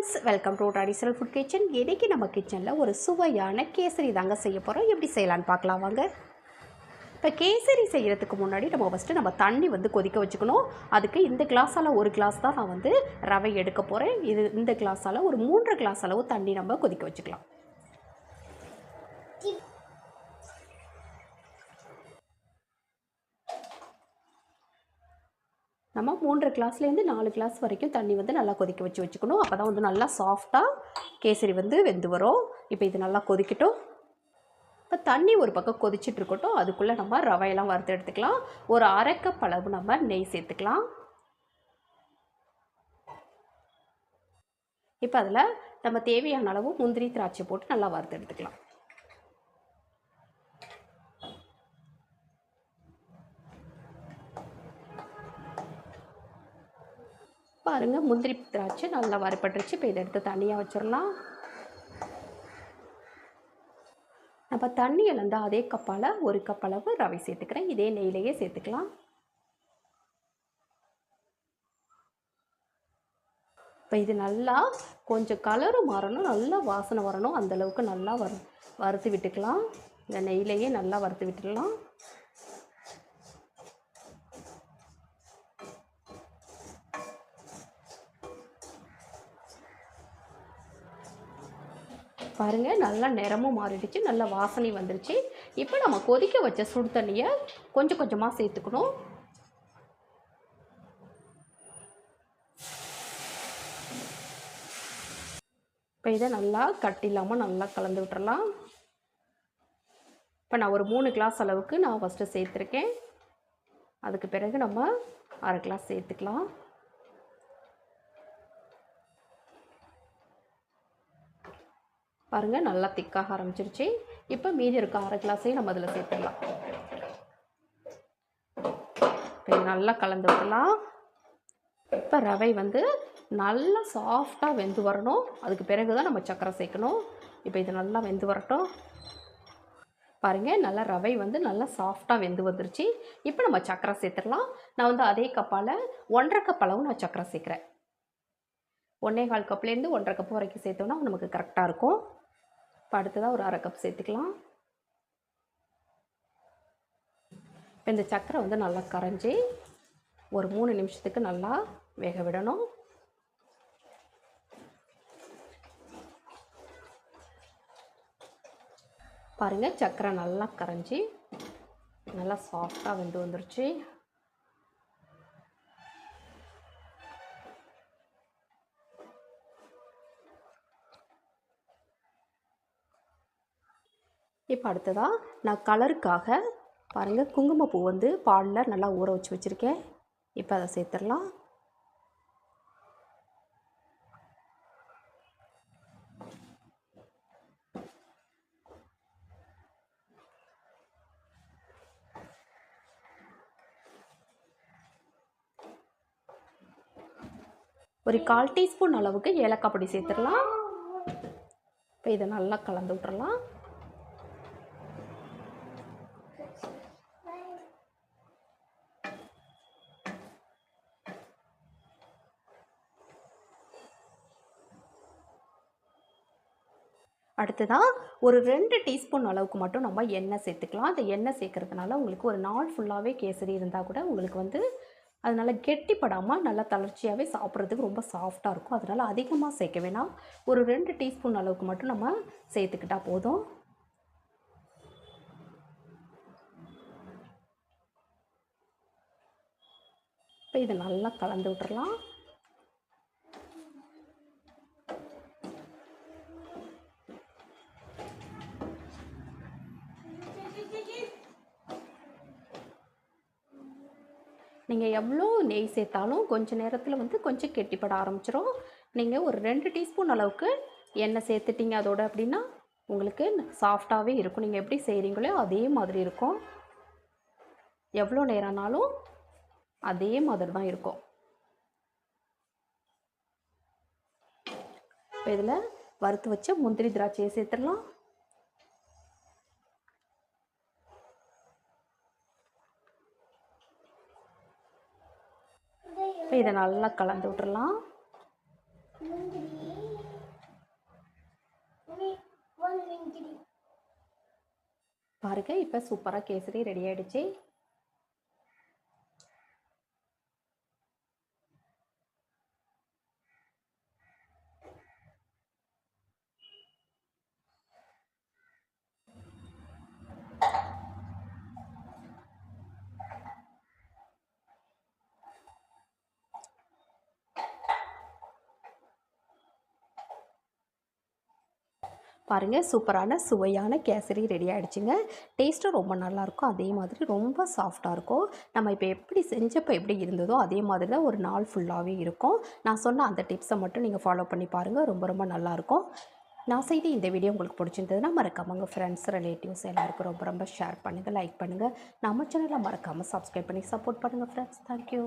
Friends welcome to traditional food kitchen இன்றைக்கி நம்ம கிச்சனில் ஒரு சுவையான கேசரி தாங்க செய்ய போகிறோம் எப்படி செய்யலான்னு பார்க்கலாம் வாங்க. இப்போ கேசரி செய்கிறதுக்கு முன்னாடி நம்ம ஃபஸ்ட்டு நம்ம தண்ணி வந்து கொதிக்க வச்சுக்கணும். அதுக்கு இந்த கிளாஸால் ஒரு கிளாஸ் தான் நான் வந்து ரவை எடுக்க போகிறேன் இது இந்த கிளாஸால் ஒரு மூன்று கிளாஸ் அளவு தண்ணி நம்ம கொதிக்க வச்சுக்கலாம். நம்ம மூன்று கிளாஸ்லேருந்து நாலு கிளாஸ் வரைக்கும் தண்ணி வந்து நல்லா கொதிக்க வச்சு வச்சுக்கணும். அப்போ தான் வந்து நல்லா சாஃப்டாக கேசரி வந்து வெந்து வரும். இப்போ இது நல்லா கொதிக்கட்டும். இப்போ தண்ணி ஒரு பக்கம் கொதிச்சிட்டு இருக்கட்டும். அதுக்குள்ளே நம்ம ரவையெல்லாம் வறுத்து எடுத்துக்கலாம். ஒரு அரைக்கப் அளவு நம்ம நெய் சேர்த்துக்கலாம். இப்போ அதில் நம்ம தேவையான அளவு முந்திரி திராட்சை போட்டு நல்லா வறுத்து எடுத்துக்கலாம். பாருங்கள் முந்திரி திராட்சை நல்லா வறுப்பட்டுருச்சு இப்போ இதை எடுத்து தனியாக வச்சிடலாம். நம்ம தண்ணி இழந்த அதே கப்பால் ஒரு கப் அளவு ரவை சேர்த்துக்கிறேன். இதே நெய்லேயே சேர்த்துக்கலாம். இப்போ இது நல்லா கொஞ்சம் கலரும் மாறணும். நல்லா வாசனை வரணும். அந்தளவுக்கு நல்லா வறு வறுத்து விட்டுக்கலாம். இந்த நெய்லேயே நல்லா வறுத்து விட்டுடலாம். பாருங்கள் நல்லா நிறமும் மாறிடுச்சு நல்லா வாசனை வந்துருச்சு. இப்போ நம்ம கொதிக்க வச்ச சுடு தண்ணியை கொஞ்சம் கொஞ்சமாக சேர்த்துக்கணும். இப்போ இதை நல்லா கட்டி இல்லாமல் நல்லா கலந்து விட்டுறலாம். இப்போ நான் ஒரு மூணு கிளாஸ் அளவுக்கு நான் ஃபஸ்ட்டு சேர்த்துருக்கேன். அதுக்கு பிறகு நம்ம அரை கிளாஸ் சேர்த்துக்கலாம். பாருங்கள் நல்லா திக்காக ஆரம்பிச்சிருச்சு. இப்போ மீதி இருக்க அரை கிளாஸையும் நம்ம அதில் சேர்த்துடலாம். இப்போ நல்லா கலந்து விடலாம். இப்போ ரவை வந்து நல்லா சாஃப்டாக வெந்து வரணும். அதுக்கு பிறகு தான் நம்ம சக்கரை சேர்க்கணும். இப்போ இது நல்லா வெந்து வரட்டும். பாருங்கள் நல்லா ரவை வந்து நல்லா சாஃப்டாக வெந்து வந்துருச்சு. இப்போ நம்ம சர்க்கரை சேர்த்துடலாம். நான் வந்து அதே கப்பால் ஒன்றரை கப் அளவு நான் சக்கரை சேர்க்குறேன். ஒன்றே கால் கப்லேருந்து ஒன்றரை கப் வரைக்கும் சேர்த்தோன்னா நமக்கு கரெக்டாக இருக்கும். இப்போ அடுத்ததாக ஒரு அரை கப் சேர்த்துக்கலாம். இப்போ இந்த சர்க்கரை வந்து நல்லா கரைஞ்சி ஒரு மூணு நிமிஷத்துக்கு நல்லா வேக விடணும். பாருங்கள் சர்க்கரை நல்லா கரைஞ்சி நல்லா சாஃப்டாக வெந்து வந்துருச்சு. இப்போ அடுத்ததாக நான் கலருக்காக பாருங்கள் குங்குமப்பூ வந்து பாலில் நல்லா ஊற வச்சு வச்சுருக்கேன். இப்போ அதை சேர்த்துடலாம். ஒரு கால் டீஸ்பூன் அளவுக்கு ஏலக்காய் பொடி சேர்த்துடலாம். இப்போ இதை நல்லா கலந்து விட்டுறலாம் அடுத்ததாக ஒரு ரெண்டு டீஸ்பூன் அளவுக்கு மட்டும் நம்ம எண்ணெய் சேர்த்துக்கலாம். அந்த எண்ணெய் சேர்க்குறதுனால உங்களுக்கு ஒரு நாள் ஃபுல்லாகவே கேசரி இருந்தால் கூட உங்களுக்கு வந்து அதனால் கெட்டிப்படாமல் நல்லா தளர்ச்சியாகவே சாப்பிட்றதுக்கு ரொம்ப சாஃப்டாக இருக்கும். அதனால் அதிகமாக சேர்க்க வேணாம். ஒரு ரெண்டு டீஸ்பூன் அளவுக்கு மட்டும் நம்ம சேர்த்துக்கிட்டால் போதும். இப்போ இதை நல்லா கலந்து விட்டுறலாம். நீங்கள் எவ்வளோ நெய் சேர்த்தாலும் கொஞ்சம் நேரத்தில் வந்து கொஞ்சம் கெட்டிப்பட ஆரம்பிச்சிடும் நீங்கள் ஒரு ரெண்டு டீஸ்பூன் அளவுக்கு எண்ணெய் சேர்த்துட்டீங்க அதோட அப்படின்னா உங்களுக்கு சாஃப்டாகவே இருக்கும். நீங்கள் எப்படி செய்கிறீங்களோ அதே மாதிரி இருக்கும். எவ்வளோ நேரம்னாலும் அதே மாதிரி தான் இருக்கும். இப்போ இதில் வறுத்து வச்ச முந்திரி திராட்சையை சேர்த்துடலாம். இப்போ இதை நல்லா கலந்து விட்றலாம் பாருங்க இப்போ சூப்பராக கேசரி ரெடி ஆகிடுச்சி பாருங்கள் சூப்பரான சுவையான கேசரி ரெடி ஆகிடுச்சுங்க டேஸ்ட்டும் ரொம்ப நல்லாயிருக்கும் அதே மாதிரி ரொம்ப சாஃப்டாக இருக்கும். நம்ம இப்போ எப்படி செஞ்சப்போ எப்படி இருந்ததோ அதே மாதிரி தான் ஒரு நாள் ஃபுல்லாகவே இருக்கும். நான் சொன்ன அந்த டிப்ஸை மட்டும் நீங்கள் ஃபாலோ பண்ணி பாருங்கள் ரொம்ப ரொம்ப நல்லாயிருக்கும் நான் செய்த இந்த வீடியோ உங்களுக்கு பிடிச்சிருந்ததுன்னா மறக்காம உங்கள் ஃப்ரெண்ட்ஸ் ரிலேட்டிவ்ஸ் எல்லாருக்கும் ரொம்ப ரொம்ப ஷேர் பண்ணுங்கள் லைக் பண்ணுங்கள் நம்ம சேனலை மறக்காமல் சப்ஸ்கிரைப் பண்ணி சப்போர்ட் பண்ணுங்கள் ஃப்ரெண்ட்ஸ் தேங்க்யூ